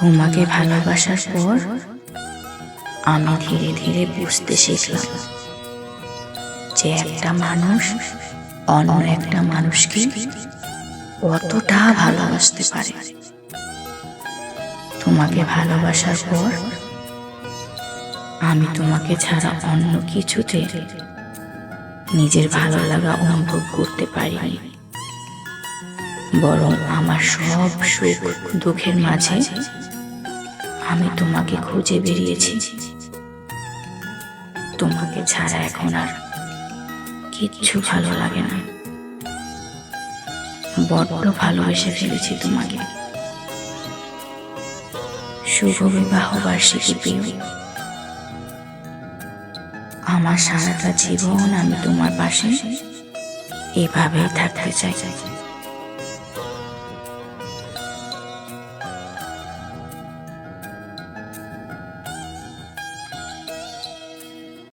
তোমাকে ভালোবাসার পর আমি ধীরে ধীরে বুঝতে শিখলাম যে একটা মানুষ অন্য একটা মানুষকে কতটা ভালোবাসতে পারে। তোমাকে ভালোবাসার পর আমি তোমাকে ছাড়া অন্য কিছুতে নিজের ভালো লাগা অনুভব করতে পারিনি। বরং আমার সব সুখ দুঃখের মাঝে আমি তোমাকে খুঁজে বেরিয়েছি। তোমাকে ছাড়া এখন আর কিচ্ছু ভালো লাগে না। বড্ড ভালোবেসে ফেলেছি তোমাকে। শুভ বিবাহ বার্ষিকী প্রিয়। আমার সারাটা জীবন আমি তোমার পাশে এভাবেই থাকতে চাই।